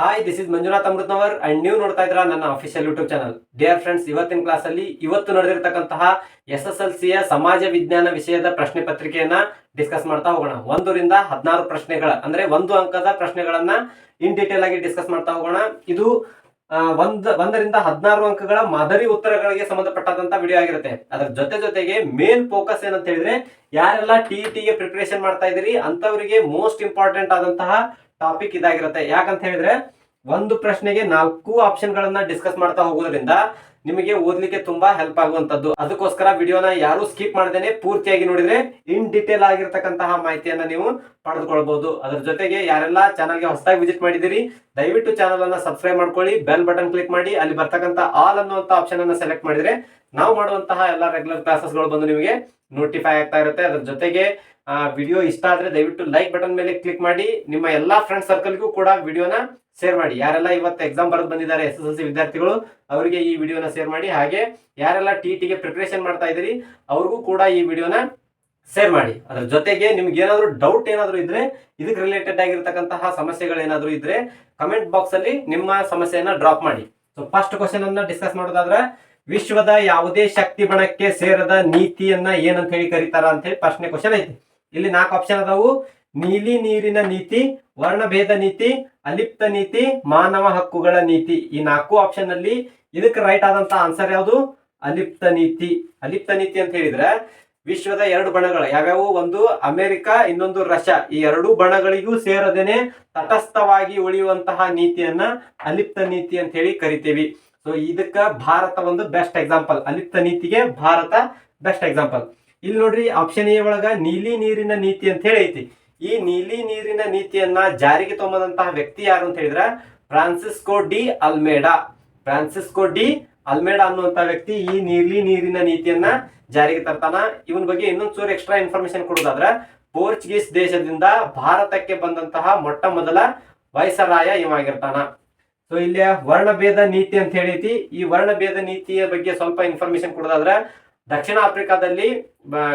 Hi this is Manjunath Amritnavar and ನೀವು ನೋಡ್ತಾ ಇದ್ರ ನನ್ನ official YouTube channel dear friends ಇವತ್ತಿನ ಕ್ಲಾಸ್ ಅಲ್ಲಿ ಇವತ್ತು ನಡೆದಿರತಕ್ಕಂತಹ ಎಸ್ ಎಸ್ ಎಲ್ ಸಿಯ ಸಮಾಜ ವಿಜ್ಞಾನ ವಿಷಯದ ಪ್ರಶ್ನೆ ಪತ್ರಿಕೆಯನ್ನ ಡಿಸ್ಕಸ್ ಮಾಡ್ತಾ ಹೋಗೋಣ. ಒಂದರಿಂದ ಹದಿನಾರು ಪ್ರಶ್ನೆಗಳ, ಅಂದ್ರೆ ಒಂದು ಅಂಕದ ಪ್ರಶ್ನೆಗಳನ್ನ ಇನ್ ಡೀಟೇಲ್ ಆಗಿ ಡಿಸ್ಕಸ್ ಮಾಡ್ತಾ ಹೋಗೋಣ. ಇದು ಒಂದ್, ಒಂದರಿಂದ ಹದಿನಾರು ಅಂಕಗಳ ಮಾದರಿ ಉತ್ತರಗಳಿಗೆ ಸಂಬಂಧಪಟ್ಟಂತ ವಿಡಿಯೋ ಆಗಿರುತ್ತೆ. ಅದರ ಜೊತೆ ಜೊತೆಗೆ ಮೇನ್ ಫೋಕಸ್ ಏನಂತ ಹೇಳಿದ್ರೆ, ಯಾರೆಲ್ಲ ಟಿ ಗೆ ಪ್ರಿಪರೇಷನ್ ಮಾಡ್ತಾ ಇದೀರಿ ಅಂತವರಿಗೆ ಮೋಸ್ಟ್ ಇಂಪಾರ್ಟೆಂಟ್ ಆದಂತಹ ಟಾಪಿಕ್ ಇದಾಗಿರುತ್ತೆ. ಯಾಕಂತ ಹೇಳಿದ್ರೆ, ಒಂದು ಪ್ರಶ್ನೆಗೆ ನಾಲ್ಕು ಆಪ್ಷನ್ ಗಳನ್ನ ಡಿಸ್ಕಸ್ ಮಾಡ್ತಾ ಹೋಗೋದ್ರಿಂದ ನಿಮಗೆ ಓದ್ಲಿಕ್ಕೆ ತುಂಬಾ ಹೆಲ್ಪ್ ಆಗುವಂತದ್ದು ಅದಕ್ಕೋಸ್ಕರ ವಿಡಿಯೋನ ಯಾರು ಸ್ಕಿಪ್ ಮಾಡದೇನೆ, ಪೂರ್ತಿಯಾಗಿ ನೋಡಿದ್ರೆ ಇನ್ ಡೀಟೇಲ್ ಆಗಿರ್ತಕ್ಕಂತಹ ಮಾಹಿತಿಯನ್ನ ನೀವು ಪಡೆದುಕೊಳ್ಬಹುದು. ಅದ್ರ ಜೊತೆಗೆ ಯಾರೆಲ್ಲ ಚಾನಲ್ಗೆ ಹೊಸದಾಗಿ ವಿಸಿಟ್ ಮಾಡಿದಿರಿ ದಯವಿಟ್ಟು ಚಾನಲ್ ಅನ್ನ ಸಬ್ಸ್ಕ್ರೈಬ್ ಮಾಡ್ಕೊಳ್ಳಿ ಬೆಲ್ ಬಟನ್ ಕ್ಲಿಕ್ ಮಾಡಿ, ಅಲ್ಲಿ ಬರ್ತಕ್ಕಂಥ ಆಲ್ ಅನ್ನುವಂತ ಆಪ್ಷನ್ ಅನ್ನ ಸೆಲೆಕ್ಟ್ ಮಾಡಿದ್ರೆ ನಾವು ಮಾಡುವಂತಹ ಎಲ್ಲ ರೆಗ್ಯುಲರ್ ಕ್ಲಾಸಸ್ಗಳು ಬಂದು ನಿಮಗೆ ನೋಟಿಫೈ ಆಗ್ತಾ ಇರುತ್ತೆ. ಅದ್ರ ಜೊತೆಗೆ ವಿಡಿಯೋ ಇಷ್ಟ ಆದ್ರೆ ದಯವಿಟ್ಟು ಲೈಕ್ ಬಟನ್ ಮೇಲೆ ಕ್ಲಿಕ್ ಮಾಡಿ, ನಿಮ್ಮ ಎಲ್ಲಾ ಫ್ರೆಂಡ್ ಸರ್ಕಲ್ಗೂ ಕೂಡ ವಿಡಿಯೋನ ಶೇರ್ ಮಾಡಿ. ಯಾರೆಲ್ಲ ಇವತ್ತು ಎಕ್ಸಾಮ್ ಬರೆದು ಬಂದಿದ್ದಾರೆ ಎಸ್ ಎಸ್ ಎಲ್ ಸಿ ವಿದ್ಯಾರ್ಥಿಗಳು, ಅವರಿಗೆ ಈ ವಿಡಿಯೋನ ಶೇರ್ ಮಾಡಿ. ಹಾಗೆ ಯಾರೆಲ್ಲ ಟಿ ಟಿಗೆ ಪ್ರಿಪರೇಷನ್ ಮಾಡ್ತಾ ಇದ್ದೀರಿ, ಅವ್ರಿಗೂ ಕೂಡ ಈ ವಿಡಿಯೋನ ಶೇರ್ ಮಾಡಿ. ಅದ್ರ ಜೊತೆಗೆ ನಿಮ್ಗೆ ಏನಾದರೂ ಡೌಟ್ ಏನಾದರೂ ಇದ್ರೆ, ಇದಕ್ಕೆ ರಿಲೇಟೆಡ್ ಆಗಿರ್ತಕ್ಕಂತಹ ಸಮಸ್ಯೆಗಳೇನಾದರೂ ಇದ್ರೆ ಕಮೆಂಟ್ ಬಾಕ್ಸ್ ಅಲ್ಲಿ ನಿಮ್ಮ ಸಮಸ್ಯೆಯನ್ನ ಡ್ರಾಪ್ ಮಾಡಿ. ಸೊ ಫಸ್ಟ್ ಕ್ವಶನ್ ಅನ್ನ ಡಿಸ್ಕಸ್ ಮಾಡೋದಾದ್ರೆ, ವಿಶ್ವದ ಯಾವುದೇ ಶಕ್ತಿ ಬಣಕ್ಕೆ ಸೇರದ ನೀತಿಯನ್ನ ಏನಂತ ಹೇಳಿ ಕರೀತಾರ ಅಂತ ಹೇಳಿ ಫಸ್ಟ್ನೇ ಕ್ವಶನ್ ಐತಿ. ಇಲ್ಲಿ ನಾಲ್ಕು ಆಪ್ಷನ್ ಅದಾವು. ನೀಲಿ ನೀರಿನ ನೀತಿ ವರ್ಣಭೇದ ನೀತಿ, ಅಲಿಪ್ತ ನೀತಿ, ಮಾನವ ಹಕ್ಕುಗಳ ನೀತಿ. ಈ ನಾಲ್ಕು ಆಪ್ಷನ್ ಅಲ್ಲಿ ಇದಕ್ಕೆ ರೈಟ್ ಆದಂತ ಆನ್ಸರ್ ಯಾವುದು? ಅಲಿಪ್ತ ನೀತಿ. ಅಲಿಪ್ತ ನೀತಿ ಅಂತ ಹೇಳಿದ್ರೆ ವಿಶ್ವದ ಎರಡು ಬಣಗಳು, ಯಾವ್ಯಾವು? ಒಂದು ಅಮೆರಿಕ, ಇನ್ನೊಂದು ರಷ್ಯಾ. ಈ ಎರಡು ಬಣಗಳಿಗೂ ಸೇರದೇನೆ ತಟಸ್ಥವಾಗಿ ಉಳಿಯುವಂತಹ ನೀತಿಯನ್ನ ಅಲಿಪ್ತ ನೀತಿ ಅಂತ ಹೇಳಿ ಕರಿತೀವಿ. ಸೊ ಇದಕ್ಕ ಭಾರತ ಒಂದು ಬೆಸ್ಟ್ ಎಕ್ಸಾಂಪಲ್ ಅಲಿಪ್ತ ನೀತಿಗೆ ಭಾರತ ಬೆಸ್ಟ್ ಎಕ್ಸಾಂಪಲ್ ಇಲ್ಲಿ ನೋಡ್ರಿ ಆಪ್ಷನ್ ಎ ಒಳಗ ನೀಲಿ ನೀರಿನ ನೀತಿ ಅಂತ ಹೇಳಿ ಐತಿ. ಈ ನೀಲಿ ನೀರಿನ ನೀತಿಯನ್ನ ಜಾರಿಗೆ ತೊಂಬಂತಹ ವ್ಯಕ್ತಿ ಯಾರು ಅಂತ ಹೇಳಿದ್ರ? Francisco de Almeida. Francisco de Almeida ಅನ್ನುವಂತ ವ್ಯಕ್ತಿ ಈ ನೀಲಿ ನೀರಿನ ನೀತಿಯನ್ನ ಜಾರಿಗೆ ತರ್ತಾನ. ಇವನ್ ಬಗ್ಗೆ ಇನ್ನೊಂದ್ ಚೂರು ಎಕ್ಸ್ಟ್ರಾ ಇನ್ಫಾರ್ಮೇಶನ್ ಕೊಡೋದಾದ್ರ, ಪೋರ್ಚುಗೀಸ್ ದೇಶದಿಂದ ಭಾರತಕ್ಕೆ ಬಂದಂತಹ ಮೊಟ್ಟ ಮೊದಲ ವಯಸ್ಸರಾಯ ಇವಾಗಿರ್ತಾನ ಸೊ ಇಲ್ಲಿ ವರ್ಣಭೇದ ನೀತಿ ಅಂತ ಹೇಳೈತಿ ಈ ವರ್ಣಭೇದ ನೀತಿಯ ಬಗ್ಗೆ ಸ್ವಲ್ಪ ಇನ್ಫಾರ್ಮೇಶನ್ ಕೊಡೋದಾದ್ರ ದಕ್ಷಿಣ ಆಫ್ರಿಕಾದಲ್ಲಿ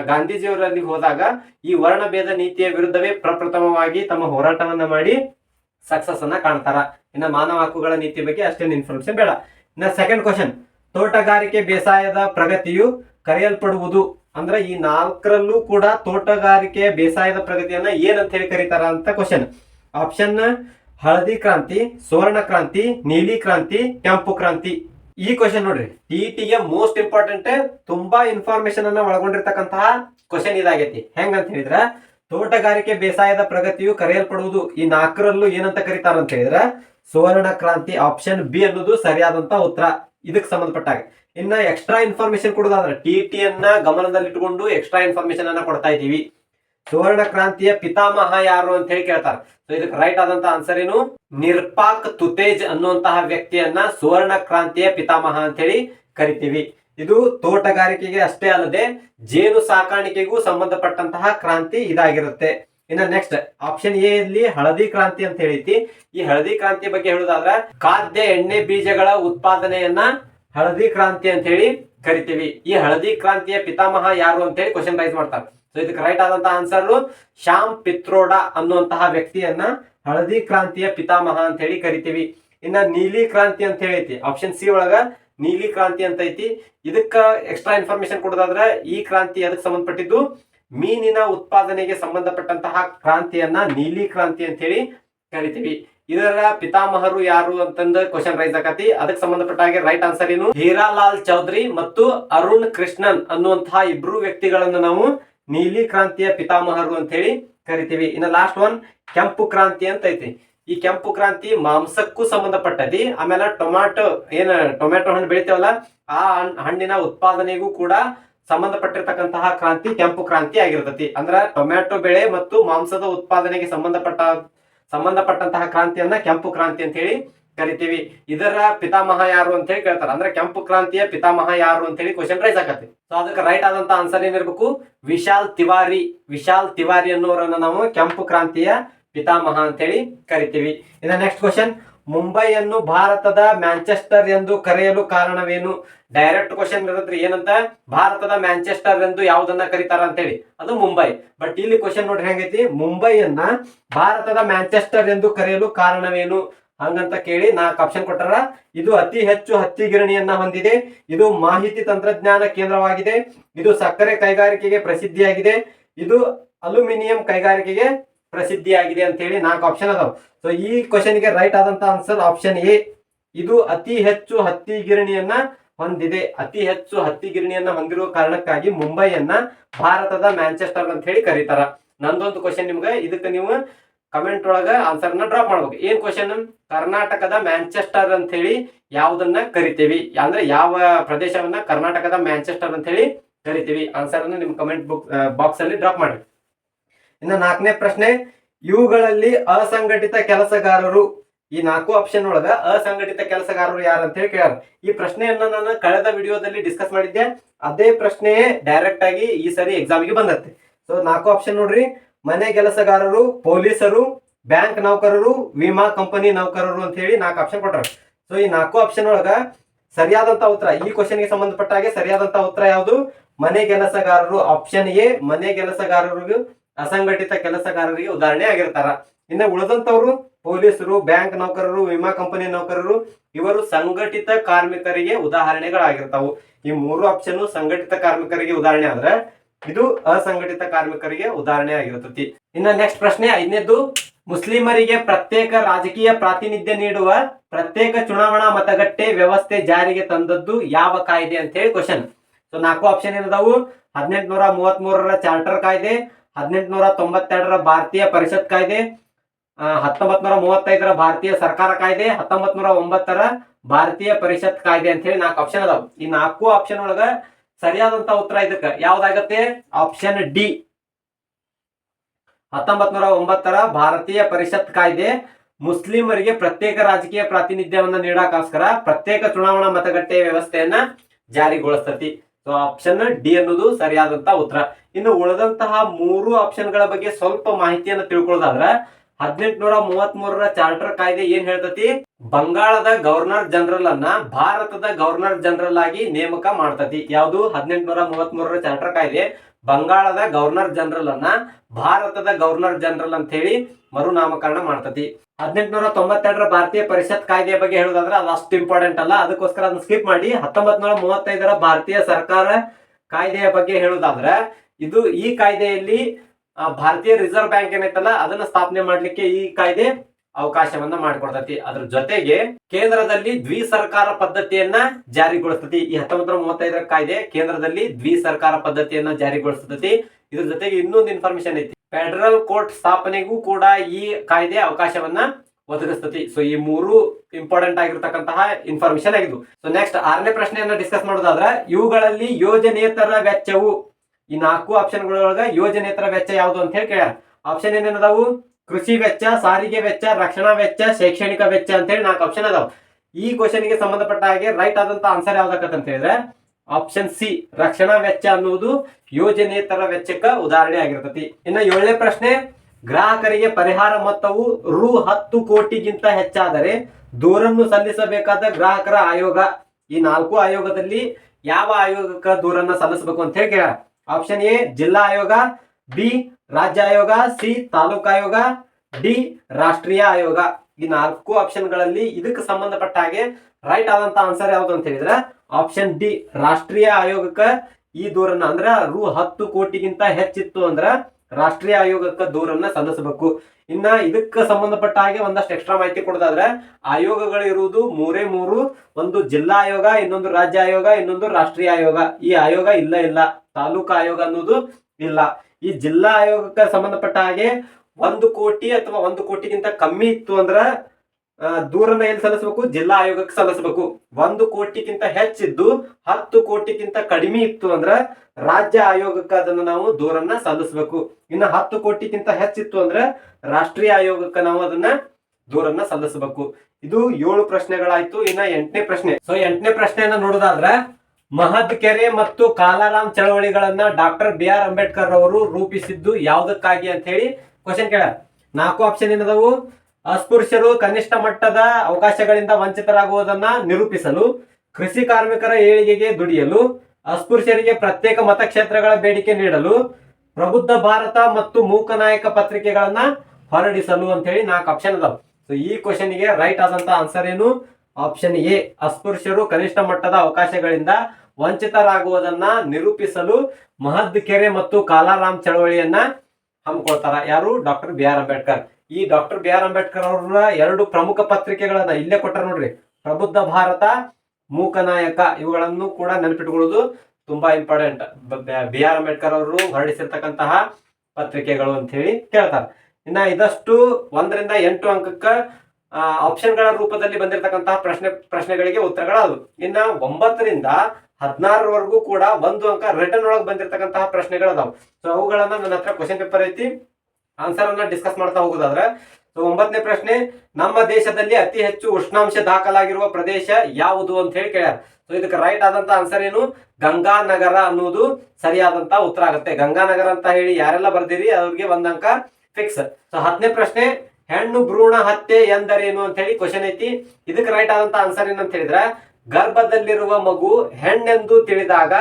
ಗಾಂಧೀಜಿಯವರಲ್ಲಿ ಹೋದಾಗ ಈ ವರ್ಣಭೇದ ನೀತಿಯ ವಿರುದ್ಧವೇ ಪ್ರಪ್ರಥಮವಾಗಿ ತಮ್ಮ ಹೋರಾಟವನ್ನ ಮಾಡಿ ಸಕ್ಸಸ್ ಅನ್ನ ಕಾಣ್ತಾರ. ಇನ್ನ ಮಾನವ ಹಕ್ಕುಗಳ ನೀತಿ ಬಗ್ಗೆ ಅಷ್ಟೇನು ಇನ್ಫಾರ್ಮೇಶನ್ ಬೇಡ. ಇನ್ನ ಸೆಕೆಂಡ್ ಕ್ವಶನ್ ತೋಟಗಾರಿಕೆ ಬೇಸಾಯದ ಪ್ರಗತಿಯು ಕರೆಯಲ್ಪಡುವುದು ಅಂದ್ರೆ ಈ ನಾಲ್ಕರಲ್ಲೂ ಕೂಡ ತೋಟಗಾರಿಕೆ ಬೇಸಾಯದ ಪ್ರಗತಿಯನ್ನ ಏನಂತ ಹೇಳಿ ಕರೀತಾರ ಅಂತ ಕ್ವಶನ್ ಆಪ್ಷನ್ ಹಳದಿ ಕ್ರಾಂತಿ, ಸುವರ್ಣ ಕ್ರಾಂತಿ, ನೀಲಿ ಕ್ರಾಂತಿ, ಕೆಂಪು ಕ್ರಾಂತಿ. ಈ ಕ್ವಶನ್ ನೋಡ್ರಿ ಟಿಟಿಗೆ ಮೋಸ್ಟ್ ಇಂಪಾರ್ಟೆಂಟ್ ತುಂಬಾ ಇನ್ಫಾರ್ಮೇಶನ್ ಅನ್ನ ಒಳಗೊಂಡಿರ್ತಕ್ಕಂತಹ ಕ್ವಶನ್ ಇದಾಗೈತಿ. ಹೆಂಗಂತ ಹೇಳಿದ್ರ, ತೋಟಗಾರಿಕೆ ಬೇಸಾಯದ ಪ್ರಗತಿಯು ಕರೆಯಲ್ಪಡುವುದು ಈ ನಾಲ್ಕರಲ್ಲೂ ಏನಂತ ಕರೀತಾರ ಅಂತ ಹೇಳಿದ್ರ, ಸುವರ್ಣ ಕ್ರಾಂತಿ ಆಪ್ಷನ್ ಬಿ ಅನ್ನೋದು ಸರಿಯಾದಂತ ಉತ್ತರ. ಇದಕ್ಕೆ ಸಂಬಂಧಪಟ್ಟಾಗ. ಇನ್ನ ಎಕ್ಸ್ಟ್ರಾ ಇನ್ಫಾರ್ಮೇಶನ್ ಕೊಡೋದಾದ್ರೆ ಟಿ ಟಿ ಅನ್ನ ಗಮನದಲ್ಲಿಟ್ಟುಕೊಂಡು ಎಕ್ಸ್ಟ್ರಾ ಇನ್ಫಾರ್ಮೇಶನ್ ಅನ್ನ ಕೊಡ್ತಾ ಇದೀವಿ ಸುವರ್ಣ ಕ್ರಾಂತಿಯ ಪಿತಾಮಹ ಯಾರು ಅಂತ ಹೇಳಿ ಕೇಳ್ತಾರೆ. ಸೊ ಇದಕ್ಕೆ ರೈಟ್ ಆದಂತ ಆನ್ಸರ್ ಏನು? ನಿರ್ಪಾಕ್ ತುತೇಜ್ ಅನ್ನುವಂತಹ ವ್ಯಕ್ತಿಯನ್ನ ಸುವರ್ಣ ಕ್ರಾಂತಿಯ ಪಿತಾಮಹ ಅಂತ ಹೇಳಿ ಕರಿತೀವಿ. ಇದು ತೋಟಗಾರಿಕೆಗೆ ಅಷ್ಟೇ ಅಲ್ಲದೆ ಜೇನು ಸಾಕಾಣಿಕೆಗೂ ಸಂಬಂಧಪಟ್ಟಂತಹ ಕ್ರಾಂತಿ ಇದಾಗಿರುತ್ತೆ. ಇನ್ನ ನೆಕ್ಸ್ಟ್ ಆಪ್ಷನ್ ಎ ಇಲ್ಲಿ ಹಳದಿ ಕ್ರಾಂತಿ ಅಂತ ಹೇಳಿತಿ. ಈ ಹಳದಿ ಕ್ರಾಂತಿ ಬಗ್ಗೆ ಹೇಳುದಾದ್ರ ಖಾದ್ಯ, ಎಣ್ಣೆ, ಬೀಜಗಳ ಉತ್ಪಾದನೆಯನ್ನ ಹಳದಿ ಕ್ರಾಂತಿ ಅಂತ ಹೇಳಿ ಕರಿತೀವಿ. ಈ ಹಳದಿ ಕ್ರಾಂತಿಯ ಪಿತಾಮಹ ಯಾರು ಅಂತ ಹೇಳಿ ಕ್ವಶನ್ ರೈಸ್ ಮಾಡ್ತಾರೆ. ಸೊ ಇದಕ್ಕೆ ರೈಟ್ ಆದಂತಹ ಆನ್ಸರ್ ಶ್ಯಾಮ್ ಪಿತ್ರೋಡ ಅನ್ನುವಂತಹ ವ್ಯಕ್ತಿಯನ್ನ ಹಳದಿ ಕ್ರಾಂತಿಯ ಪಿತಾಮಹ ಅಂತ ಹೇಳಿ ಕರಿತೀವಿ. ಇನ್ನ ನೀಲಿ ಕ್ರಾಂತಿ ಅಂತ ಹೇಳಿ ಐತಿ ಆಪ್ಷನ್ ಸಿ ಒಳಗ ನೀಲಿ ಕ್ರಾಂತಿ ಅಂತ ಐತಿ. ಇದಕ್ಕ ಎಕ್ಸ್ಟ್ರಾ ಇನ್ಫಾರ್ಮೇಶನ್ ಕೊಡೋದಾದ್ರೆ ಈ ಕ್ರಾಂತಿ ಅದಕ್ಕೆ ಸಂಬಂಧಪಟ್ಟಿದ್ದು ಮೀನಿನ ಉತ್ಪಾದನೆಗೆ ಸಂಬಂಧಪಟ್ಟಂತಹ ಕ್ರಾಂತಿಯನ್ನ ನೀಲಿ ಕ್ರಾಂತಿ ಅಂತ ಹೇಳಿ ಕರಿತೀವಿ. ಇದರ ಪಿತಾಮಹರು ಯಾರು ಅಂತಂದ ಕ್ವಶನ್ ರೈಸ್ ಆಕತಿ ಅದಕ್ಕೆ ಸಂಬಂಧಪಟ್ಟ ಹಾಗೆ ರೈಟ್ ಆನ್ಸರ್ ಏನು? ಹೀರಾಲಾಲ್ ಚೌಧರಿ ಮತ್ತು ಅರುಣ್ ಕೃಷ್ಣನ್ ಅನ್ನುವಂತಹ ಇಬ್ರು ವ್ಯಕ್ತಿಗಳನ್ನ ನಾವು ನೀಲಿ ಕ್ರಾಂತಿಯ ಪಿತಾಮಹರು ಅಂತ ಹೇಳಿ ಕರಿತೀವಿ. ಇನ್ನು ಲಾಸ್ಟ್ ಒನ್ ಕೆಂಪು ಕ್ರಾಂತಿ ಅಂತ ಐತಿ. ಈ ಕೆಂಪು ಕ್ರಾಂತಿ ಮಾಂಸಕ್ಕೂ ಸಂಬಂಧಪಟ್ಟದಿ ಆಮೇಲೆ ಟೊಮ್ಯಾಟೊ ಏನ ಟೊಮ್ಯಾಟೊ ಹಣ್ಣು ಬೆಳಿತೇವಲ್ಲ, ಆ ಹಣ್- ಹಣ್ಣಿನ ಉತ್ಪಾದನೆಗೂ ಕೂಡ ಸಂಬಂಧಪಟ್ಟಿರ್ತಕ್ಕಂತಹ ಕ್ರಾಂತಿ, ಕೆಂಪು ಕ್ರಾಂತಿ ಆಗಿರ್ತತಿ. ಅಂದ್ರ ಟೊಮ್ಯಾಟೊ ಬೆಳೆ ಮತ್ತು ಮಾಂಸದ ಉತ್ಪಾದನೆಗೆ ಸಂಬಂಧಪಟ್ಟ, ಸಂಬಂಧಪಟ್ಟಂತಹ ಕ್ರಾಂತಿಯನ್ನ ಕೆಂಪು ಕ್ರಾಂತಿ ಅಂತ ಹೇಳಿ ಕರಿತೀವಿ. ಇದರ ಪಿತಾಮಹ ಯಾರು ಅಂತ ಹೇಳಿ ಕೇಳ್ತಾರೆ. ಅಂದ್ರೆ ಕೆಂಪು ಕ್ರಾಂತಿಯ ಪಿತಾಮಹ ಯಾರು ಅಂತ ಹೇಳಿ ಕ್ವಶನ್ ರೈಸ್ ಆಗತ್ತೆ. ಸೊ ಅದಕ್ಕೆ ರೈಟ್ ಆದಂತ ಆನ್ಸರ್ ಏನಿರ್ಬೇಕು? ವಿಶಾಲ್ ತಿವಾರಿ. ವಿಶಾಲ್ ತಿವಾರಿ ಅನ್ನೋರನ್ನ ನಾವು ಕೆಂಪು ಕ್ರಾಂತಿಯ ಪಿತಾಮಹ ಅಂತ ಹೇಳಿ ಕರಿತೀವಿ. ಇನ್ನ ನೆಕ್ಸ್ಟ್ ಕ್ವಶನ್ ಮುಂಬೈಯನ್ನು ಭಾರತದ ಮ್ಯಾಂಚೆಸ್ಟರ್ ಎಂದು ಕರೆಯಲು ಕಾರಣವೇನು? ಡೈರೆಕ್ಟ್ ಕ್ವಶನ್ ಇರತ್ರಿ ಏನಂತ? ಭಾರತದ ಮ್ಯಾಂಚೆಸ್ಟರ್ ಎಂದು ಯಾವುದನ್ನ ಕರೀತಾರ ಅಂತ ಹೇಳಿ. ಅದು ಮುಂಬೈ. ಬಟ್ ಇಲ್ಲಿ ಕ್ವಶನ್ ನೋಡ್ರಿ ಹೆಂಗೈತಿ? ಮುಂಬೈಯನ್ನ ಭಾರತದ ಮ್ಯಾಂಚೆಸ್ಟರ್ ಎಂದು ಕರೆಯಲು ಕಾರಣವೇನು? ಹಂಗಂತ ಕೇಳಿ ನಾಲ್ಕು ಆಪ್ಷನ್ ಕೊಟ್ಟಾರ. ಇದು ಅತಿ ಹೆಚ್ಚು ಹತ್ತಿ ಗಿರಣಿಯನ್ನ ಹೊಂದಿದೆ. ಇದು ಮಾಹಿತಿ ತಂತ್ರಜ್ಞಾನ ಕೇಂದ್ರವಾಗಿದೆ. ಇದು ಸಕ್ಕರೆ ಕೈಗಾರಿಕೆಗೆ ಪ್ರಸಿದ್ಧಿಯಾಗಿದೆ. ಇದು ಅಲ್ಯೂಮಿನಿಯಂ ಕೈಗಾರಿಕೆಗೆ ಪ್ರಸಿದ್ಧಿಯಾಗಿದೆ ಅಂತ ಹೇಳಿ ನಾಲ್ಕು ಆಪ್ಷನ್ ಅದಾವ. ಸೊ ಈ ಕ್ವಶನ್ಗೆ ರೈಟ್ ಆದಂತ ಆನ್ಸರ್ ಆಪ್ಷನ್ ಎ. ಇದು ಅತಿ ಹೆಚ್ಚು ಹತ್ತಿ ಗಿರಣಿಯನ್ನ ಹೊಂದಿದೆ. ಅತಿ ಹೆಚ್ಚು ಹತ್ತಿ ಗಿರಣಿಯನ್ನ ಹೊಂದಿರುವ ಕಾರಣಕ್ಕಾಗಿ ಮುಂಬೈಯನ್ನ ಭಾರತದ ಮ್ಯಾಂಚೆಸ್ಟರ್ ಅಂತ ಹೇಳಿ ಕರೀತಾರ. ನಂದೊಂದು ಕ್ವಶನ್ ನಿಮ್ಗೆ. ಇದಕ್ಕೆ ನೀವು ಕಮೆಂಟ್ ಒಳಗ ಆನ್ಸರ್ನ ಡ್ರಾಪ್ ಮಾಡ್ಬೇಕು. ಏನ್ ಕ್ವಶನ್ ಕರ್ನಾಟಕದ ಮ್ಯಾಂಚೆಸ್ಟರ್ ಅಂತ ಹೇಳಿ ಯಾವ್ದನ್ನ ಕರಿತೀವಿ? ಅಂದ್ರೆ ಯಾವ ಪ್ರದೇಶವನ್ನ ಕರ್ನಾಟಕದ ಮ್ಯಾಂಚೆಸ್ಟರ್ ಅಂತ ಹೇಳಿ ಕರಿತೀವಿ? ಆನ್ಸರ್ ಅನ್ನ ನಿಮ್ ಕಮೆಂಟ್ ಬುಕ್ ಬಾಕ್ಸ್ ಅಲ್ಲಿ ಡ್ರಾಪ್ ಮಾಡಿ. ಇನ್ನು ನಾಲ್ಕನೇ ಪ್ರಶ್ನೆ, ಇವುಗಳಲ್ಲಿ ಅಸಂಘಟಿತ ಕೆಲಸಗಾರರು, ಈ ನಾಲ್ಕು ಆಪ್ಷನ್ ಒಳಗ ಅಸಂಘಟಿತ ಕೆಲಸಗಾರರು ಯಾರು ಅಂತ ಹೇಳಿ ಕೇಳ್ಯಾರ. ಈ ಪ್ರಶ್ನೆಯನ್ನ ನಾನು ಕಳೆದ ವಿಡಿಯೋದಲ್ಲಿ ಡಿಸ್ಕಸ್ ಮಾಡಿದ್ದೆ. ಅದೇ ಪ್ರಶ್ನೆ ಡೈರೆಕ್ಟ್ ಆಗಿ ಈ ಸರಿ ಎಕ್ಸಾಮಿಗೆ ಬಂದತ್ತೆ. ಸೊ ನಾಲ್ಕು ಆಪ್ಷನ್ ನೋಡ್ರಿ. ಮನೆ ಕೆಲಸಗಾರರು, ಪೊಲೀಸರು, ಬ್ಯಾಂಕ್ ನೌಕರರು, ವಿಮಾ ಕಂಪನಿ ನೌಕರರು ಅಂತ ಹೇಳಿ ನಾಲ್ಕು ಆಪ್ಷನ್ ಕೊಟ್ಟರು. ಸೊ ಈ ನಾಲ್ಕು ಆಪ್ಷನ್ ಒಳಗ ಸರಿಯಾದಂತ ಉತ್ತರ, ಈ ಕ್ವಶನ್ಗೆ ಸಂಬಂಧಪಟ್ಟ ಹಾಗೆ ಸರಿಯಾದಂತ ಉತ್ತರ ಯಾವುದು? ಮನೆ ಕೆಲಸಗಾರರು ಆಪ್ಷನ್ ಎ, ಮನೆ ಕೆಲಸಗಾರರಿಗೂ ಅಸಂಘಟಿತ ಕೆಲಸಗಾರರಿಗೆ ಉದಾಹರಣೆ ಆಗಿರ್ತಾರ. ಇನ್ನು ಉಳಿದಂತವ್ರು ಪೊಲೀಸರು, ಬ್ಯಾಂಕ್ ನೌಕರರು, ವಿಮಾ ಕಂಪನಿ ನೌಕರರು, ಇವರು ಸಂಘಟಿತ ಕಾರ್ಮಿಕರಿಗೆ ಉದಾಹರಣೆಗಳಾಗಿರ್ತಾವು. ಈ ಮೂರು ಆಪ್ಷನ್ ಸಂಘಟಿತ ಕಾರ್ಮಿಕರಿಗೆ ಉದಾಹರಣೆ ಆದ್ರೆ ಇದು ಅಸಂಘಟಿತ ಕಾರ್ಮಿಕರಿಗೆ ಉದಾಹರಣೆ ಆಗಿರುತ್ತೆ. ಇನ್ನ ನೆಕ್ಸ್ಟ್ ಪ್ರಶ್ನೆ ಐದನೇದು ಮುಸ್ಲಿಮರಿಗೆ ಪ್ರತ್ಯೇಕ ರಾಜಕೀಯ ಪ್ರಾತಿನಿಧ್ಯ ನೀಡುವ ಪ್ರತ್ಯೇಕ ಚುನಾವಣಾ ಮತಗಟ್ಟೆ ವ್ಯವಸ್ಥೆ ಜಾರಿಗೆ ತಂದದ್ದು ಯಾವ ಕಾಯ್ದೆ ಅಂತ ಹೇಳಿ ಕ್ವಶನ್ ಸೊ ನಾಲ್ಕು ಆಪ್ಷನ್ ಏನದಾವು? ಹದಿನೆಂಟುನೂರ ಮೂವತ್ತ್ ಮೂರರ ಚಾರ್ಟರ್ ಕಾಯ್ದೆ, ಹದಿನೆಂಟುನೂರ ತೊಂಬತ್ತೆರಡರ ಭಾರತೀಯ ಪರಿಷತ್ ಕಾಯ್ದೆ ಹತ್ತೊಂಬತ್ ನೂರ ಮೂವತ್ತೈದರ ಭಾರತೀಯ ಸರ್ಕಾರ ಕಾಯ್ದೆ ಹತ್ತೊಂಬತ್ ನೂರ ಒಂಬತ್ತರ ಭಾರತೀಯ ಪರಿಷತ್ ಕಾಯ್ದೆ ಅಂತ ಹೇಳಿ ನಾಲ್ಕು ಆಪ್ಷನ್ ಅದಾವ. ಈ ನಾಲ್ಕು ಆಪ್ಷನ್ ಒಳಗ ಸರಿಯಾದಂತ ಉತ್ತರ ಇದಕ್ಕ. ಯಾವ್ದಾಗತ್ತೆ? Option D. ಹತ್ತೊಂಬತ್ ನೂರ ಒಂಬತ್ತರ ಭಾರತೀಯ ಪರಿಷತ್ ಕಾಯ್ದೆ ಮುಸ್ಲಿಮರಿಗೆ ಪ್ರತ್ಯೇಕ ರಾಜಕೀಯ ಪ್ರಾತಿನಿಧ್ಯವನ್ನ ನೀಡಕ್ಕೋಸ್ಕರ ಪ್ರತ್ಯೇಕ ಚುನಾವಣಾ ಮತಗಟ್ಟೆ ವ್ಯವಸ್ಥೆಯನ್ನ ಜಾರಿಗೊಳಿಸ್ತತಿ. ಸೊ ಆಪ್ಷನ್ ಡಿ ಅನ್ನೋದು ಸರಿಯಾದಂತ ಉತ್ತರ. ಇನ್ನು ಉಳಿದಂತಹ ಮೂರು ಆಪ್ಷನ್ಗಳ ಬಗ್ಗೆ ಸ್ವಲ್ಪ ಮಾಹಿತಿಯನ್ನು ತಿಳ್ಕೊಳ್ಳೋದಾದ್ರ ಹದಿನೆಂಟುನೂರ ಮೂವತ್ತ್ ಮೂರರ ಚಾರ್ಟರ್ ಕಾಯ್ದೆ ಏನ್ ಹೇಳ್ತತಿ? ಬಂಗಾಳದ ಗವರ್ನರ್ ಜನರಲ್ ಅನ್ನ ಭಾರತದ ಗವರ್ನರ್ ಜನರಲ್ ಆಗಿ ನೇಮಕ ಮಾಡ್ತತಿ. ಯಾವುದು? ಹದಿನೆಂಟುನೂರ ಮೂವತ್ತ್ ಮೂರರ ಚಾರ್ಟರ್ ಕಾಯ್ದೆ. ಬಂಗಾಳದ ಗವರ್ನರ್ ಜನರಲ್ ಅನ್ನ ಭಾರತದ ಗವರ್ನರ್ ಜನರಲ್ ಅಂತ ಹೇಳಿ ಮರುನಾಮಕರಣ ಮಾಡ್ತತಿ. ಹದಿನೆಂಟುನೂರ ತೊಂಬತ್ತೆರಡರ ಭಾರತೀಯ ಪರಿಷತ್ ಕಾಯ್ದೆಯ ಬಗ್ಗೆ ಹೇಳೋದಾದ್ರೆ ಅದು ಅಷ್ಟು ಇಂಪಾರ್ಟೆಂಟ್ ಅಲ್ಲ. ಅದಕ್ಕೋಸ್ಕರ ಅದನ್ನ ಸ್ಕಿಪ್ ಮಾಡಿ ಹತ್ತೊಂಬತ್ ನೂರ ಮೂವತ್ತೈದರ ಭಾರತೀಯ ಸರ್ಕಾರ ಕಾಯ್ದೆಯ ಬಗ್ಗೆ ಹೇಳೋದಾದ್ರೆ, ಇದು ಈ ಕಾಯ್ದೆಯಲ್ಲಿ ಭಾರತೀಯ ರಿಸರ್ವ್ ಬ್ಯಾಂಕ್ ಏನೈತಲ್ಲ, ಅದನ್ನ ಸ್ಥಾಪನೆ ಮಾಡ್ಲಿಕ್ಕೆ ಈ ಕಾಯ್ದೆ ಅವಕಾಶವನ್ನ ಮಾಡಿಕೊಡ್ತತಿ. ಅದ್ರ ಜೊತೆಗೆ ಕೇಂದ್ರದಲ್ಲಿ ದ್ವಿ ಸರ್ಕಾರ ಪದ್ಧತಿಯನ್ನ ಜಾರಿಗೊಳಿಸ್ತತಿ. ಈ ಹತ್ತೊಂಬತ್ತು ಮೂವತ್ತೈದರ ಕಾಯ್ದೆ ಕೇಂದ್ರದಲ್ಲಿ ದ್ವಿ ಸರ್ಕಾರ ಪದ್ಧತಿಯನ್ನ ಜಾರಿಗೊಳಿಸ್ತತಿ. ಇದ್ರ ಜೊತೆಗೆ ಇನ್ನೊಂದು ಇನ್ಫಾರ್ಮೇಶನ್ ಐತಿ. ಫೆಡರಲ್ ಕೋರ್ಟ್ ಸ್ಥಾಪನೆಗೂ ಕೂಡ ಈ ಕಾಯ್ದೆ ಅವಕಾಶವನ್ನ ಒದಗಿಸ್ತತಿ. ಸೊ ಈ ಮೂರು ಇಂಪಾರ್ಟೆಂಟ್ ಆಗಿರ್ತಕ್ಕಂತಹ ಇನ್ಫಾರ್ಮೇಶನ್ ಆಗಿದ್ದು ಸೊ ನೆಕ್ಸ್ಟ್ ಆರನೇ ಪ್ರಶ್ನೆಯನ್ನ ಡಿಸ್ಕಸ್ ಮಾಡೋದಾದ್ರೆ, ಇವುಗಳಲ್ಲಿ ಯೋಜನೇತರ ವೆಚ್ಚವು ಈ ನಾಲ್ಕು ಆಪ್ಷನ್ಗಳೊಳಗ ಯೋಜನೇತರ ವೆಚ್ಚ ಯಾವುದು ಅಂತ ಹೇಳಿ ಕೇಳ್ಯಾರ. ಆಪ್ಷನ್ ಏನೇನದಾವು? ಕೃಷಿ ವೆಚ್ಚ, ಸಾರಿಗೆ ವೆಚ್ಚ, ರಕ್ಷಣಾ ವೆಚ್ಚ, ಶೈಕ್ಷಣಿಕ ವೆಚ್ಚ ಅಂತ ಹೇಳಿ ನಾಲ್ಕು ಆಪ್ಷನ್ ಅದಾವ. ಈ ಕ್ವಶನ್ಗೆ ಸಂಬಂಧಪಟ್ಟ ಹಾಗೆ ರೈಟ್ ಆದಂತ ಆನ್ಸರ್ ಅಂತ ಹೇಳಿದ್ರೆ ಆಪ್ಷನ್ ಸಿ ರಕ್ಷಣಾ ವೆಚ್ಚ ಅನ್ನುವುದು ಯೋಜನೇತರ ವೆಚ್ಚಕ್ಕ ಉದಾಹರಣೆ ಆಗಿರ್ತತಿ. ಇನ್ನು ಏಳನೇ ಪ್ರಶ್ನೆ, ಗ್ರಾಹಕರಿಗೆ ಪರಿಹಾರ ಮೊತ್ತವು ರು ಹತ್ತು ಕೋಟಿಗಿಂತ ಹೆಚ್ಚಾದರೆ ದೂರನ್ನು ಸಲ್ಲಿಸಬೇಕಾದ ಗ್ರಾಹಕರ ಆಯೋಗ. ಈ ನಾಲ್ಕು ಆಯೋಗದಲ್ಲಿ ಯಾವ ಆಯೋಗಕ್ಕ ದೂರನ್ನ ಸಲ್ಲಿಸಬೇಕು ಅಂತ ಹೇಳಿ ಕೇಳ ಆಪ್ಷನ್ ಎ, ಜಿಲ್ಲಾ ಆಯೋಗ, ಬಿ, ರಾಜ್ಯ ಆಯೋಗ, ಸಿ, ತಾಲೂಕು ಆಯೋಗ, ಡಿ, ರಾಷ್ಟ್ರೀಯ ಆಯೋಗ. ಈ ನಾಲ್ಕು ಆಪ್ಷನ್ಗಳಲ್ಲಿ ಇದಕ್ಕೆ ಸಂಬಂಧಪಟ್ಟ ಹಾಗೆ ರೈಟ್ ಆದಂತ ಆನ್ಸರ್ ಯಾವುದು ಅಂತ ಹೇಳಿದ್ರೆ, ಆಪ್ಷನ್ ಡಿ, ರಾಷ್ಟ್ರೀಯ ಆಯೋಗಕ್ಕೆ ಈ ದೂರನ್ನ ಅಂದ್ರೆ ರು ಹತ್ತು ಕೋಟಿಗಿಂತ ಹೆಚ್ಚಿತ್ತು ಅಂದ್ರ ರಾಷ್ಟ್ರೀಯ ಆಯೋಗಕ್ಕ ದೂರನ್ನ ಸಲ್ಲಿಸಬೇಕು ಇನ್ನ ಇದಕ್ಕೆ ಸಂಬಂಧಪಟ್ಟ ಹಾಗೆ ಒಂದಷ್ಟು ಎಕ್ಸ್ಟ್ರಾ ಮಾಹಿತಿ ಕೊಡೋದಾದ್ರೆ, ಆಯೋಗಗಳು ಇರುವುದು ಮೂರೇ ಮೂರು, ಒಂದು ಜಿಲ್ಲಾ ಆಯೋಗ, ಇನ್ನೊಂದು ರಾಜ್ಯ ಆಯೋಗ, ಇನ್ನೊಂದು ರಾಷ್ಟ್ರೀಯ ಆಯೋಗ. ಈ ಆಯೋಗ ಇಲ್ಲ ಇಲ್ಲ. ತಾಲೂಕು ಆಯೋಗ ಅನ್ನೋದು ಇಲ್ಲ. ಈ ಜಿಲ್ಲಾ ಆಯೋಗಕ್ಕೆ ಸಂಬಂಧಪಟ್ಟ ಹಾಗೆ ಒಂದು ಕೋಟಿ ಅಥವಾ ಒಂದು ಕೋಟಿಗಿಂತ ಕಮ್ಮಿ ಇತ್ತು ಅಂದ್ರ ದೂರನ್ನ ಎಲ್ಲಿ ಸಲ್ಲಿಸಬೇಕು? ಜಿಲ್ಲಾ ಆಯೋಗಕ್ಕೆ ಸಲ್ಲಿಸಬೇಕು. ಒಂದು ಕೋಟಿಗಿಂತ ಹೆಚ್ಚಿದ್ದು ಹತ್ತು ಕೋಟಿಗಿಂತ ಕಡಿಮೆ ಇತ್ತು ಅಂದ್ರ ರಾಜ್ಯ ಆಯೋಗಕ್ಕೆ ಅದನ್ನ ನಾವು ದೂರನ್ನ ಸಲ್ಲಿಸಬೇಕು. ಇನ್ನು ಹತ್ತು ಕೋಟಿಗಿಂತ ಹೆಚ್ಚಿತ್ತು ಅಂದ್ರೆ ರಾಷ್ಟ್ರೀಯ ಆಯೋಗಕ್ಕೆ ನಾವು ಅದನ್ನ ದೂರನ್ನ ಸಲ್ಲಿಸಬೇಕು. ಇದು ಏಳು ಪ್ರಶ್ನೆಗಳಾಯ್ತು, ಇನ್ನ ಎಂಟನೇ ಪ್ರಶ್ನೆ. ಸೊ ಎಂಟನೇ ಪ್ರಶ್ನೆಯನ್ನ ನೋಡೋದಾದ್ರೆ, ಮಹದ್ ಕೆರೆ ಮತ್ತು ಕಾಲಾರಾಮ್ ಚಳವಳಿಗಳನ್ನ ಡಾಕ್ಟರ್ ಬಿ ಆರ್ ಅಂಬೇಡ್ಕರ್ ಅವರು ರೂಪಿಸಿದ್ದು ಯಾವುದಕ್ಕಾಗಿ ಅಂತ ಹೇಳಿ ಕ್ವಶನ್ ಕೇಳ. ನಾಲ್ಕು ಆಪ್ಷನ್ ಏನದವು? ಅಸ್ಪೃಶ್ಯರು ಕನಿಷ್ಠ ಮಟ್ಟದ ಅವಕಾಶಗಳಿಂದ ವಂಚಿತರಾಗುವುದನ್ನು ನಿರೂಪಿಸಲು, ಕೃಷಿ ಕಾರ್ಮಿಕರ ಏಳಿಗೆಗೆ ದುಡಿಯಲು, ಅಸ್ಪೃಶ್ಯರಿಗೆ ಪ್ರತ್ಯೇಕ ಮತಕ್ಷೇತ್ರಗಳ ಬೇಡಿಕೆ ನೀಡಲು, ಪ್ರಬುದ್ಧ ಭಾರತ ಮತ್ತು ಮೂಕ ನಾಯಕ ಪತ್ರಿಕೆಗಳನ್ನ ಹೊರಡಿಸಲು ಅಂತ ಹೇಳಿ ನಾಲ್ಕು ಆಪ್ಷನ್ ಅದಾವ. ಸೊ ಈ ಕ್ವಶನ್ಗೆ ರೈಟ್ ಆದಂತ ಆನ್ಸರ್ ಏನು? ಆಪ್ಷನ್ ಎ ಅಸ್ಪೃಶ್ಯರು ಕನಿಷ್ಠ ಮಟ್ಟದ ಅವಕಾಶಗಳಿಂದ ವಂಚಿತರಾಗುವುದನ್ನ ನಿರೂಪಿಸಲು ಮಹದ್ ಕೆರೆ ಮತ್ತು ಕಾಲಾರಾಮ್ ಚಳವಳಿಯನ್ನ ಹಮ್ಮಿಕೊಳ್ತಾರ. ಯಾರು? Doctor B R Ambedkar. ಈ ಡಾಕ್ಟರ್ ಬಿ ಆರ್ ಅಂಬೇಡ್ಕರ್ ಅವ್ರನ್ನ ಎರಡು ಪ್ರಮುಖ ಪತ್ರಿಕೆಗಳನ್ನ ಇಲ್ಲೇ ಕೊಟ್ಟಾರ ನೋಡ್ರಿ. ಪ್ರಬುದ್ಧ ಭಾರತ ಮೂಕನಾಯಕ ಇವುಗಳನ್ನು ಕೂಡ ನೆನಪಿಟ್ಕೊಳ್ಳೋದು ತುಂಬಾ ಇಂಪಾರ್ಟೆಂಟ್ ಬಿ ಆರ್ ಅಂಬೇಡ್ಕರ್ ಅವರು ಹೊರಡಿಸಿರ್ತಕ್ಕಂತಹ ಪತ್ರಿಕೆಗಳು ಅಂತ ಹೇಳಿ ಕೇಳ್ತಾರೆ. ಇನ್ನ ಇದಷ್ಟು ಒಂದರಿಂದ ಎಂಟು ಅಂಕಕ್ಕ ಆಪ್ಷನ್ಗಳ ರೂಪದಲ್ಲಿ ಬಂದಿರತಕ್ಕಂತಹ ಪ್ರಶ್ನೆ, ಪ್ರಶ್ನೆಗಳಿಗೆ ಉತ್ತರಗಳಾದವು. ಇನ್ನ ಒಂಬತ್ತರಿಂದ ಹದಿನಾರರವರೆಗೂ ಕೂಡ ಒಂದು ಅಂಕ ರಿಟರ್ನ್ ಒಳಗೆ ಬಂದಿರತಕ್ಕಂತಹ ಪ್ರಶ್ನೆಗಳದಾವು. ಸೊ ಅವುಗಳನ್ನ ನನ್ನ ಹತ್ರ ಕ್ವಶನ್ ಪೇಪರ್ ಐತಿ. ಆನ್ಸರ್ ಅನ್ನ ಡಿಸ್ಕಸ್ ಮಾಡ್ತಾ ಹೋಗೋದಾದ್ರೆ ಸೊ ಒಂಬತ್ತನೇ ಪ್ರಶ್ನೆ, ನಮ್ಮ ದೇಶದಲ್ಲಿ ಅತಿ ಹೆಚ್ಚು ಉಷ್ಣಾಂಶ ದಾಖಲಾಗಿರುವ ಪ್ರದೇಶ ಯಾವುದು ಅಂತ ಹೇಳಿ ಕೇಳ್ಯಾರ. ಸೊ ಇದಕ್ಕೆ ರೈಟ್ ಆದಂತ ಆನ್ಸರ್ ಏನು? ಗಂಗಾನಗರ ಅನ್ನೋದು ಸರಿಯಾದಂತ ಉತ್ತರ ಆಗುತ್ತೆ. ಗಂಗಾನಗರ ಅಂತ ಹೇಳಿ ಯಾರೆಲ್ಲ ಬರ್ದಿರಿ, ಅವ್ರಿಗೆ ಒಂದ್ ಅಂಕ ಫಿಕ್ಸ್ ಸೊ ಹತ್ತನೇ ಪ್ರಶ್ನೆ, ಹೆಣ್ಣು ಭ್ರೂಣ ಹತ್ಯೆ ಎಂದರೇನು ಅಂತ ಹೇಳಿ ಕ್ವಶನ್ ಐತಿ. ಇದಕ್ಕೆ ರೈಟ್ ಆದಂತ ಆನ್ಸರ್ ಏನಂತ ಹೇಳಿದ್ರೆ, ಗರ್ಭದಲ್ಲಿರುವ ಮಗು ಹೆಣ್ಣೆಂದು ತಿಳಿದಾಗ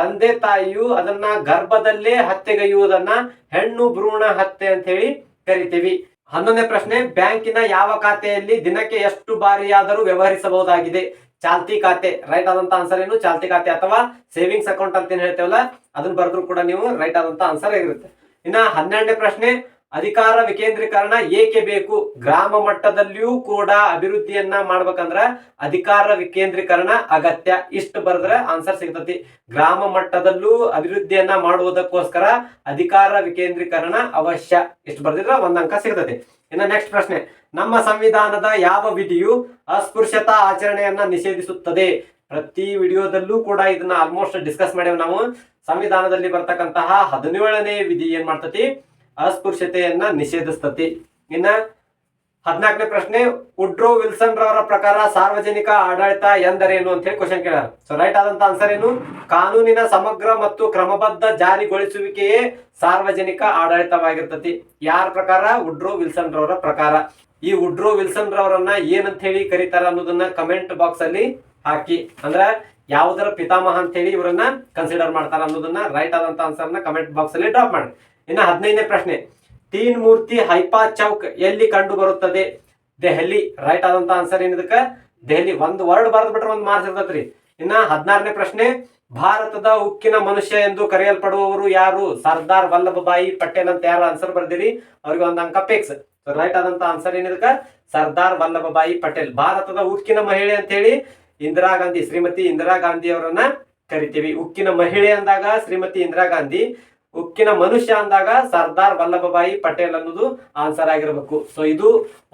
ತಂದೆ ತಾಯಿಯು ಅದನ್ನ ಗರ್ಭದಲ್ಲೇ ಹತ್ಯೆಗೈಯುವುದನ್ನ ಹೆಣ್ಣು ಭ್ರೂಣ ಹತ್ಯೆ ಅಂತ ಹೇಳಿ ಕರಿತೀವಿ. ಹನ್ನೊಂದನೇ ಪ್ರಶ್ನೆ, ಬ್ಯಾಂಕಿನ ಯಾವ ಖಾತೆಯಲ್ಲಿ ದಿನಕ್ಕೆ ಎಷ್ಟು ಬಾರಿಯಾದರೂ ವ್ಯವಹರಿಸಬಹುದಾಗಿದೆ? ಚಾಲ್ತಿ ಖಾತೆ, ರೈಟ್ ಆದಂತ ಆನ್ಸರ್ ಏನು? ಚಾಲ್ತಿ ಖಾತೆ ಅಥವಾ ಸೇವಿಂಗ್ಸ್ ಅಕೌಂಟ್ ಅಂತ ಏನ್ ಹೇಳ್ತೇವಲ್ಲ, ಅದನ್ನ ಬರೆದ್ರು ಕೂಡ ನೀವು ರೈಟ್ ಆದಂತ ಆನ್ಸರ್ ಆಗಿರುತ್ತೆ ಇನ್ನ ಹನ್ನೆರಡನೇ ಪ್ರಶ್ನೆ ಅಧಿಕಾರ ವಿಕೇಂದ್ರೀಕರಣ ಏಕೆ ಬೇಕು? ಗ್ರಾಮ ಮಟ್ಟದಲ್ಲಿಯೂ ಕೂಡ ಅಭಿವೃದ್ಧಿಯನ್ನ ಮಾಡ್ಬೇಕಂದ್ರ ಅಧಿಕಾರ ವಿಕೇಂದ್ರೀಕರಣ ಅಗತ್ಯ. ಇಷ್ಟು ಬರೆದ್ರೆ ಆನ್ಸರ್ ಸಿಗ್ತತಿ. ಗ್ರಾಮ ಮಟ್ಟದಲ್ಲೂ ಅಭಿವೃದ್ಧಿಯನ್ನ ಮಾಡುವುದಕ್ಕೋಸ್ಕರ ಅಧಿಕಾರ ವಿಕೇಂದ್ರೀಕರಣ ಅವಶ್ಯ. ಇಷ್ಟು ಬರ್ದಿದ್ರೆ ಒಂದ್ ಅಂಕ ಸಿಗ್ತತಿ. ಇನ್ನು ನೆಕ್ಸ್ಟ್ ಪ್ರಶ್ನೆ. ನಮ್ಮ ಸಂವಿಧಾನದ ಯಾವ ವಿಧಿಯು ಅಸ್ಪೃಶ್ಯತಾ ಆಚರಣೆಯನ್ನ ನಿಷೇಧಿಸುತ್ತದೆ? ಪ್ರತಿ ವಿಡಿಯೋದಲ್ಲೂ ಕೂಡ ಇದನ್ನ ಆಲ್ಮೋಸ್ಟ್ ಡಿಸ್ಕಸ್ ಮಾಡೇವೆ ನಾವು. ಸಂವಿಧಾನದಲ್ಲಿ ಬರ್ತಕ್ಕಂತಹ ಹದಿನೇಳನೇ ವಿಧಿ ಏನ್ ಮಾಡ್ತತಿ? ಅಸ್ಪೃಶ್ಯತೆಯನ್ನ ನಿಷೇಧಿಸ್ತತಿ. ಇನ್ನ ಹದಿನಾಲ್ಕನೇ ಪ್ರಶ್ನೆ ಉಡ್ರೋ ವಿಲ್ಸನ್ ರವರ ಪ್ರಕಾರ ಸಾರ್ವಜನಿಕ ಆಡಳಿತ ಎಂದರೇನು ಅಂತ ಹೇಳಿ ಕ್ವಶನ್ ಕೇಳ ಸೊ ರೈಟ್ ಆದಂತ ಆನ್ಸರ್ ಏನು? ಕಾನೂನಿನ ಸಮಗ್ರ ಮತ್ತು ಕ್ರಮಬದ್ಧ ಜಾರಿಗೊಳಿಸುವಿಕೆಯೇ ಸಾರ್ವಜನಿಕ ಆಡಳಿತವಾಗಿರ್ತತಿ. ಯಾರ ಪ್ರಕಾರ? ಉಡ್ರೋ ವಿಲ್ಸನ್ ರವರ ಪ್ರಕಾರ. ಈ ಉಡ್ರೋ ವಿಲ್ಸನ್ ರವರನ್ನ ಏನಂತ ಹೇಳಿ ಕರೀತಾರ ಅನ್ನೋದನ್ನ ಕಮೆಂಟ್ ಬಾಕ್ಸ್ ಅಲ್ಲಿ ಹಾಕಿ. ಅಂದ್ರ ಯಾವುದರ ಪಿತಾಮಹ ಅಂತ ಹೇಳಿ ಇವರನ್ನ ಕನ್ಸಿಡರ್ ಮಾಡ್ತಾರ ಅನ್ನೋದನ್ನ ರೈಟ್ ಆದಂತ ಆನ್ಸರ್ನ ಕಮೆಂಟ್ ಬಾಕ್ಸ್ ಅಲ್ಲಿ ಡ್ರಾಪ್ ಮಾಡಿ. ಇನ್ನು ಹದಿನೈದನೇ ಪ್ರಶ್ನೆ. ತೀನ್ ಮೂರ್ತಿ ಹೈಪಾ ಚೌಕ್ ಎಲ್ಲಿ ಕಂಡು ಬರುತ್ತದೆ? ದೆಹಲಿ. ರೈಟ್ ಆದಂತ ಆನ್ಸರ್ ಏನಿದಕ್ಕೆ ದೆಹಲಿ. ಒಂದು ವರ್ಡ್ ಬರೆದ್ ಬಿಟ್ರೆ ಒಂದು ಮಾರ್ಕ್ಸ್ ಇರ್ತೈತ್ರಿ. ಇನ್ನ ಹದಿನಾರನೇ ಪ್ರಶ್ನೆ. ಭಾರತದ ಉಕ್ಕಿನ ಮನುಷ್ಯ ಎಂದು ಕರೆಯಲ್ಪಡುವವರು ಯಾರು? ಸರ್ದಾರ್ ವಲ್ಲಭಭಾಯಿ ಪಟೇಲ್ ಅಂತ ಯಾರು ಆನ್ಸರ್ ಬರ್ದಿರಿ? ಅವ್ರಿಗೆ ಒಂದು ಅಂಕ ಪಿಕ್ಸ್ ರೈಟ್ ಆದಂತ ಆನ್ಸರ್ ಏನಿದಕ್ಕ ಸರ್ದಾರ್ ವಲ್ಲಭಭಾಯಿ ಪಟೇಲ್. ಭಾರತದ ಉಕ್ಕಿನ ಮಹಿಳೆ ಅಂತ ಹೇಳಿ ಇಂದಿರಾ ಗಾಂಧಿ, ಶ್ರೀಮತಿ ಇಂದಿರಾ ಗಾಂಧಿ ಅವರನ್ನ ಕರಿತೀವಿ. ಉಕ್ಕಿನ ಮಹಿಳೆ ಅಂದಾಗ ಶ್ರೀಮತಿ ಇಂದಿರಾ ಗಾಂಧಿ ಉಕ್ಕಿನ ಮನುಷ್ಯ ಅಂದಾಗ ಸರ್ದಾರ್ ವಲ್ಲಭಭಾಯಿ ಪಟೇಲ್ ಅನ್ನೋದು ಆನ್ಸರ್ ಆಗಿರಬೇಕು. ಸೊ ಇದು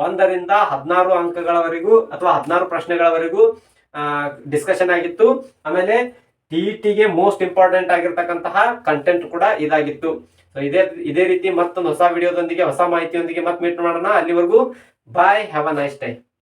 ಒಂದರಿಂದ ಹದಿನಾರು ಅಂಕಗಳವರೆಗೂ ಅಥವಾ ಹದಿನಾರು ಪ್ರಶ್ನೆಗಳವರೆಗೂ ಡಿಸ್ಕಷನ್ ಆಗಿತ್ತು. ಆಮೇಲೆ ಟಿಇಟಿಗೆ ಮೋಸ್ಟ್ ಇಂಪಾರ್ಟೆಂಟ್ ಆಗಿರ್ತಕ್ಕಂತಹ ಕಂಟೆಂಟ್ ಕೂಡ ಇದಾಗಿತ್ತು. ಸೊ ಇದೇ ಇದೇ ರೀತಿ ಮತ್ತೊಂದು ಹೊಸ ವಿಡಿಯೋದೊಂದಿಗೆ ಹೊಸ ಮಾಹಿತಿಯೊಂದಿಗೆ ಮತ್ತೆ ಮೀಟ್ ಮಾಡೋಣ. ಅಲ್ಲಿವರೆಗೂ bye have a nice time